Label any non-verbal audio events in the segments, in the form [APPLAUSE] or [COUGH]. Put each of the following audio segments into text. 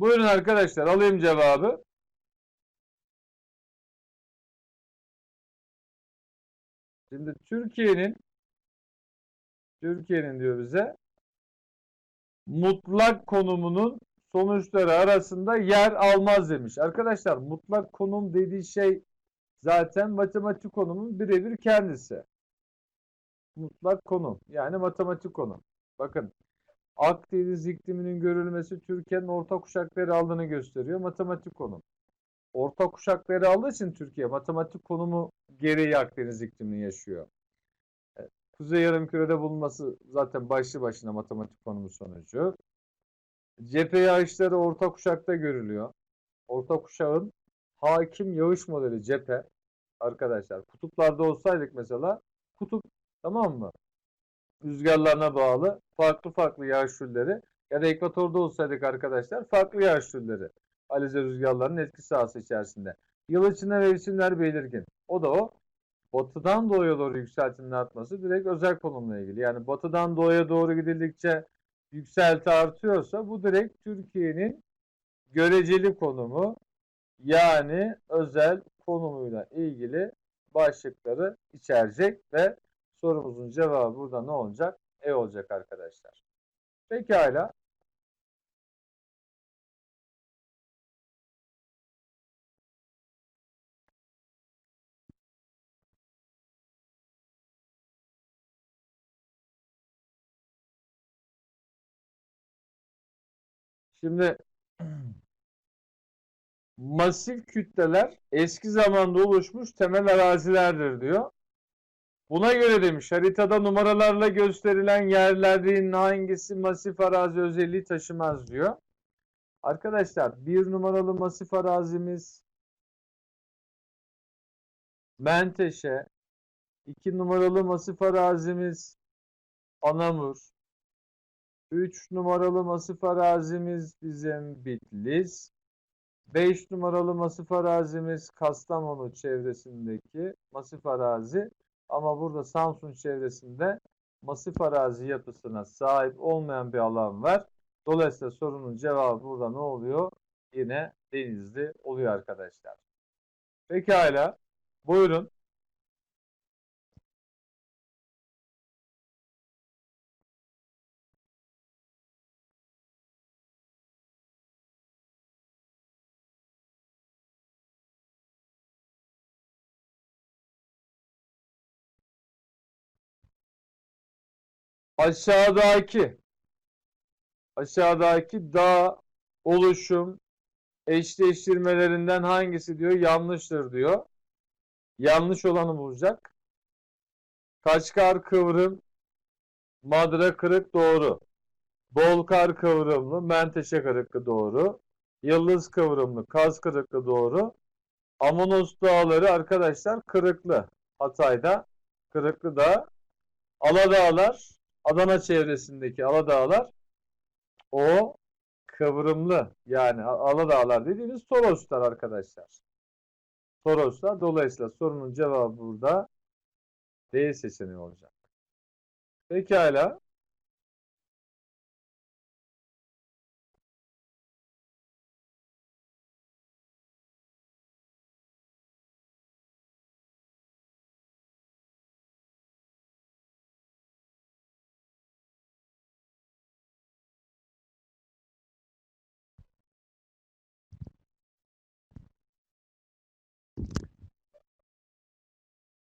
Buyurun arkadaşlar alayım cevabı. Şimdi Türkiye'nin Türkiye'nin diyor bize mutlak konumunun sonuçları arasında yer almaz demiş. Arkadaşlar mutlak konum dediği şey zaten matematik konumun birebir kendisi. Mutlak konum yani matematik konum. Bakın Akdeniz ikliminin görülmesi Türkiye'nin orta kuşakları aldığını gösteriyor. Matematik konum. Orta kuşakları aldığı için Türkiye matematik konumu gereği Akdeniz iklimini yaşıyor. Evet, Kuzey Yarımküre'de bulunması zaten başlı başına matematik konumu sonucu. Cephe yağışları orta kuşakta görülüyor. Orta kuşağın hakim yağış modeli cephe. Arkadaşlar kutuplarda olsaydık mesela kutup tamam mı? Rüzgarlarına bağlı farklı farklı yağış türleri ya da ekvatorda olsaydık arkadaşlar farklı yağış türleri. Alize rüzgarlarının etki sahası içerisinde. Yıl içinde mevsimler belirgin. O da o. Batıdan doğuya doğru yükseltinin artması direkt özel konumla ilgili. Yani batıdan doğuya doğru gidildikçe yükselti artıyorsa bu direkt Türkiye'nin göreceli konumu yani özel konumuyla ilgili başlıkları içerecek ve sorumuzun cevabı burada ne olacak? E olacak arkadaşlar. Pekala. Şimdi [CLEARS THROAT] masif kütleler eski zamanda oluşmuş temel arazilerdir diyor. Buna göre demiş haritada numaralarla gösterilen yerlerin hangisi masif arazi özelliği taşımaz diyor. Arkadaşlar bir numaralı masif arazimiz Menteşe, iki numaralı masif arazimiz Anamur, 3 numaralı masif arazimiz bizim Bitlis. 5 numaralı masif arazimiz Kastamonu çevresindeki masif arazi. Ama burada Samsun çevresinde masif arazi yapısına sahip olmayan bir alan var. Dolayısıyla sorunun cevabı burada ne oluyor? Yine Denizli oluyor arkadaşlar. Pekala. Buyurun. Aşağıdaki aşağıdaki dağ oluşum eşleştirmelerinden hangisi diyor yanlıştır diyor. Yanlış olanı bulacak. Kaçkar kıvrım Madra kırık doğru. Bolkar kıvrımlı Menteşe kırıklı doğru. Yıldız kıvrımlı Kaz kırıklı doğru. Amonos dağları arkadaşlar kırıklı. Hatay'da kırıklı dağ. Aladağlar Adana çevresindeki Aladağlar o kıvrımlı yani Aladağlar dediğimiz Toroslar arkadaşlar. Toroslar. Dolayısıyla sorunun cevabı burada D seçeneği olacak. Pekala.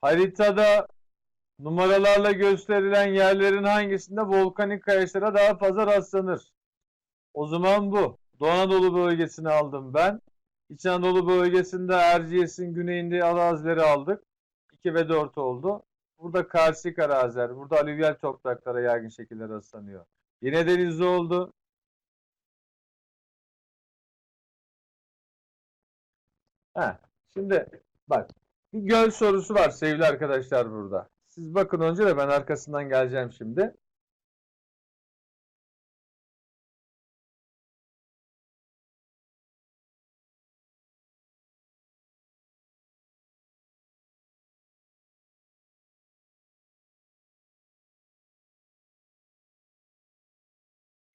Haritada numaralarla gösterilen yerlerin hangisinde volkanik kayaçlara daha fazla rastlanır? O zaman bu. Doğu Anadolu bölgesini aldım ben. İç Anadolu bölgesinde Erciyes'in güneyinde arazileri aldık. 2 ve 4 oldu. Burada karsik araziler, burada alüvyal topraklara yaygın şekilde rastlanıyor. Yine denizli oldu. Heh, şimdi bak bir göl sorusu var sevgili arkadaşlar burada. Siz bakın önce de ben arkasından geleceğim şimdi.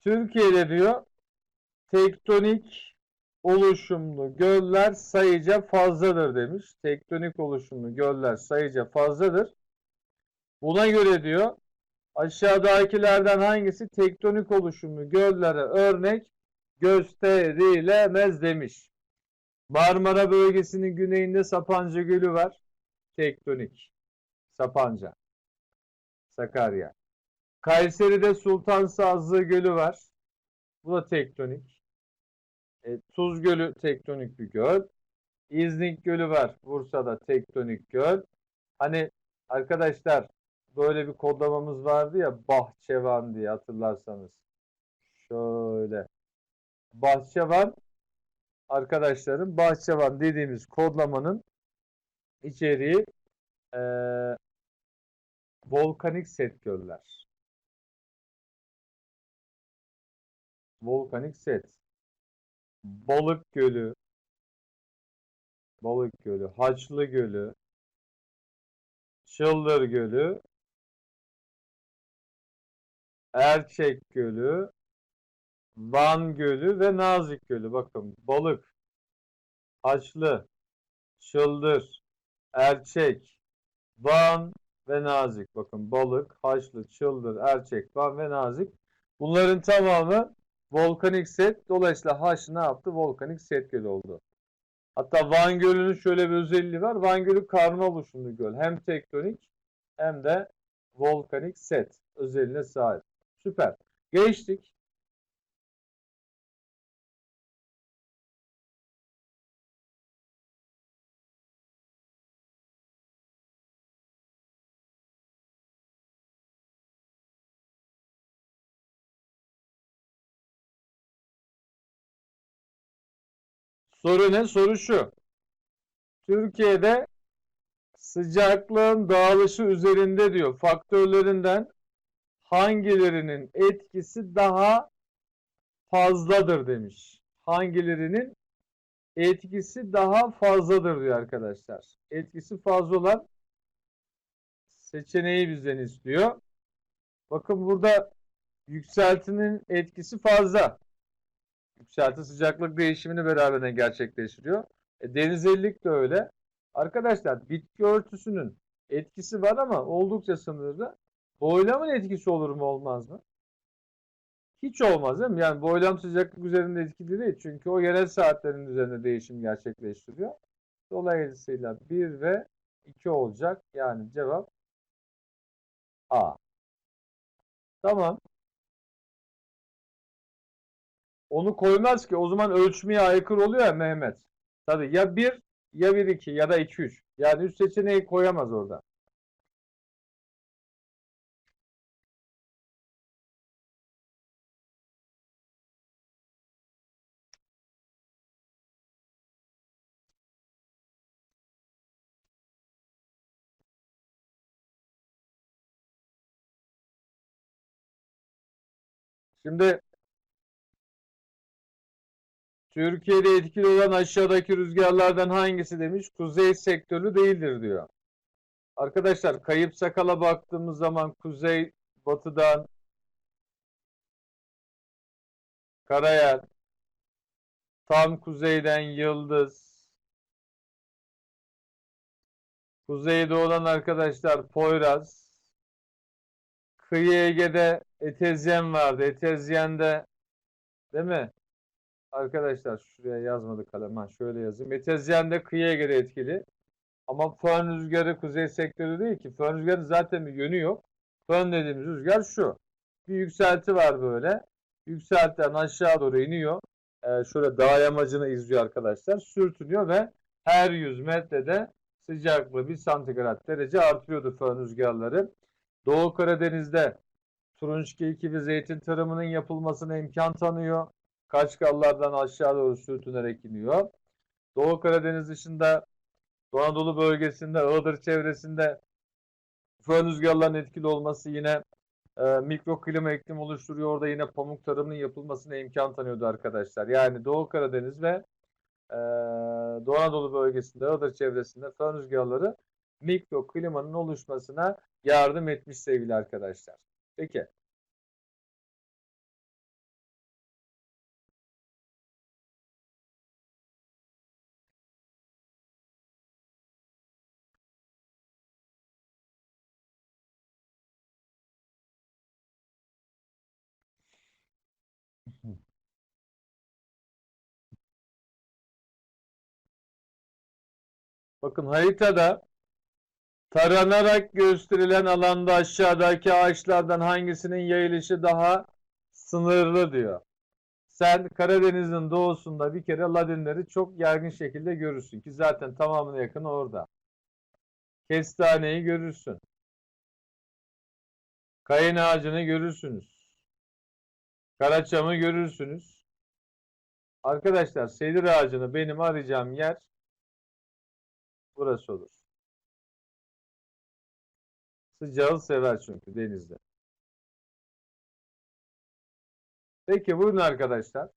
Türkiye'de diyor tektonik oluşumlu göller sayıca fazladır demiş. Tektonik oluşumlu göller sayıca fazladır. Buna göre diyor aşağıdakilerden hangisi tektonik oluşumlu göllere örnek gösterilemez demiş. Marmara bölgesinin güneyinde Sapanca Gölü var. Tektonik. Sapanca. Sakarya. Kayseri'de Sultan Sazlı Gölü var. Bu da tektonik. E, Tuz Gölü tektonik bir göl. İznik Gölü var. Bursa'da tektonik göl. Hani arkadaşlar böyle bir kodlamamız vardı ya Bahçevan diye hatırlarsanız. Şöyle. Bahçevan arkadaşlarım Bahçevan dediğimiz kodlamanın içeriği e, volkanik set göller. Volkanik set. Balık Gölü, Balık Gölü, Haçlı Gölü, Çıldır Gölü, Erçek Gölü, Van Gölü ve Nazik Gölü. Bakın balık, haçlı, çıldır, erçek, Van ve Nazik. Bakın balık, haçlı, çıldır, erçek, Van ve Nazik. Bunların tamamı volkanik set. Dolayısıyla Haç ne yaptı? Volkanik set gölü oldu. Hatta Van Gölü'nün şöyle bir özelliği var. Van Gölü karma oluşumlu göl. Hem tektonik hem de volkanik set özelliğine sahip. Süper. Geçtik. Soru ne? Soru şu. Türkiye'de sıcaklığın dağılışı üzerinde diyor faktörlerinden hangilerinin etkisi daha fazladır demiş. Hangilerinin etkisi daha fazladır diyor arkadaşlar. Etkisi fazla olan seçeneği bizden istiyor. Bakın burada yükseltinin etkisi fazla. Yükselti sıcaklık değişimini beraberinde gerçekleştiriyor. E, denizellik de öyle. Arkadaşlar bitki örtüsünün etkisi var ama oldukça sınırlı. Boylamın etkisi olur mu olmaz mı? Hiç olmaz değil mi? Yani boylam sıcaklık üzerinde etkili değil. Çünkü o yerel saatlerin üzerinde değişim gerçekleştiriyor. Dolayısıyla 1 ve 2 olacak. Yani cevap A. Tamam. Onu koymaz ki. O zaman ölçmeye aykırı oluyor ya Mehmet. Tabii ya 1 ya 1 2 ya da 2 3. Yani üst seçeneği koyamaz orada. Şimdi Türkiye'de etkili olan aşağıdaki rüzgarlardan hangisi demiş? Kuzey sektörü değildir diyor. Arkadaşlar kayıp sakala baktığımız zaman kuzey batıdan Karayel tam kuzeyden Yıldız Kuzeydoğu'dan arkadaşlar Poyraz Kıyı Ege'de Etezyen vardı. Etezyen'de değil mi? Arkadaşlar şuraya yazmadı kalem. Ha, şöyle yazayım. Etezyen'de kıyı Ege'de etkili. Ama fön rüzgarı kuzey sektörü değil ki. Fön rüzgarı zaten bir yönü yok. Fön dediğimiz rüzgar şu. Bir yükselti var böyle. Yükseltiden aşağı doğru iniyor. Ee, şöyle dağ yamacını izliyor arkadaşlar. Sürtünüyor ve her 100 metrede sıcaklığı 1 santigrat derece artıyordu fön rüzgarları. Doğu Karadeniz'de turunçgil ve zeytin tarımının yapılmasına imkan tanıyor. Kaçkallardan aşağı doğru sürtünerek iniyor. Doğu Karadeniz dışında Doğu Anadolu bölgesinde, Iğdır çevresinde fön rüzgarların etkili olması yine e, mikro klima iklim oluşturuyor. Orada yine pamuk tarımının yapılmasına imkan tanıyordu arkadaşlar. Yani Doğu Karadeniz ve e, Doğu Anadolu bölgesinde, Iğdır çevresinde fön rüzgarları mikro klimanın oluşmasına yardım etmiş sevgili arkadaşlar. Peki. Bakın haritada taranarak gösterilen alanda aşağıdaki ağaçlardan hangisinin yayılışı daha sınırlı diyor. Sen Karadeniz'in doğusunda bir kere ladinleri çok yaygın şekilde görürsün ki zaten tamamına yakın orada. Kestaneyi görürsün. Kayın ağacını görürsünüz. Karaçamı görürsünüz. Arkadaşlar sedir ağacını benim arayacağım yer burası olur. Sıcağı sever çünkü denizde. Peki buyurun arkadaşlar.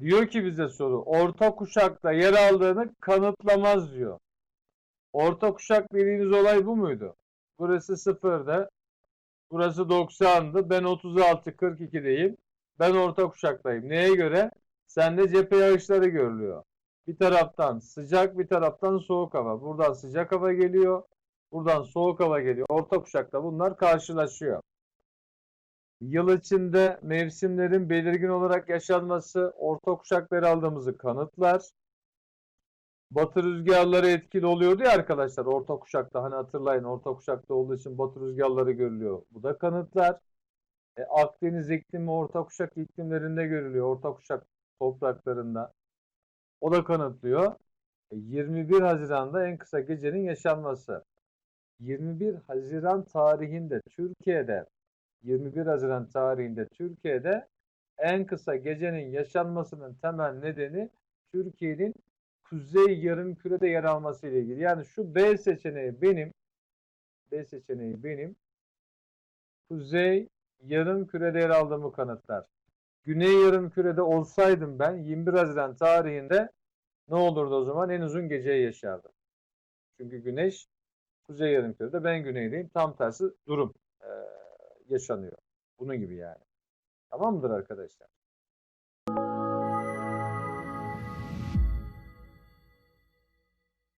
Diyor ki bize soru orta kuşakta yer aldığını kanıtlamaz diyor. Orta kuşak dediğiniz olay bu muydu? Burası sıfırdı. Burası 90'dı. Ben 36 42'deyim. Ben orta kuşaktayım. Neye göre? Sende cephe yağışları görülüyor. Bir taraftan sıcak bir taraftan soğuk hava. Buradan sıcak hava geliyor. Buradan soğuk hava geliyor. Orta kuşakta bunlar karşılaşıyor. Yıl içinde mevsimlerin belirgin olarak yaşanması orta kuşakları aldığımızı kanıtlar. Batı rüzgarları etkili oluyordu ya arkadaşlar orta kuşakta hani hatırlayın orta kuşakta olduğu için batı rüzgarları görülüyor. Bu da kanıtlar. E, Akdeniz iklimi orta kuşak iklimlerinde görülüyor. Orta kuşak topraklarında. O da kanıtlıyor. E, 21 Haziran'da en kısa gecenin yaşanması. 21 Haziran tarihinde Türkiye'de 21 Haziran tarihinde Türkiye'de en kısa gecenin yaşanmasının temel nedeni Türkiye'nin kuzey yarım kürede yer alması ile ilgili. Yani şu B seçeneği benim B seçeneği benim kuzey yarım kürede yer aldığımı kanıtlar. Güney yarım kürede olsaydım ben 21 Haziran tarihinde ne olurdu o zaman? En uzun geceyi yaşardım. Çünkü güneş kuzey yarım kürede ben güneydeyim. Tam tersi durum eee, yaşanıyor. Bunun gibi yani. Tamam mıdır arkadaşlar?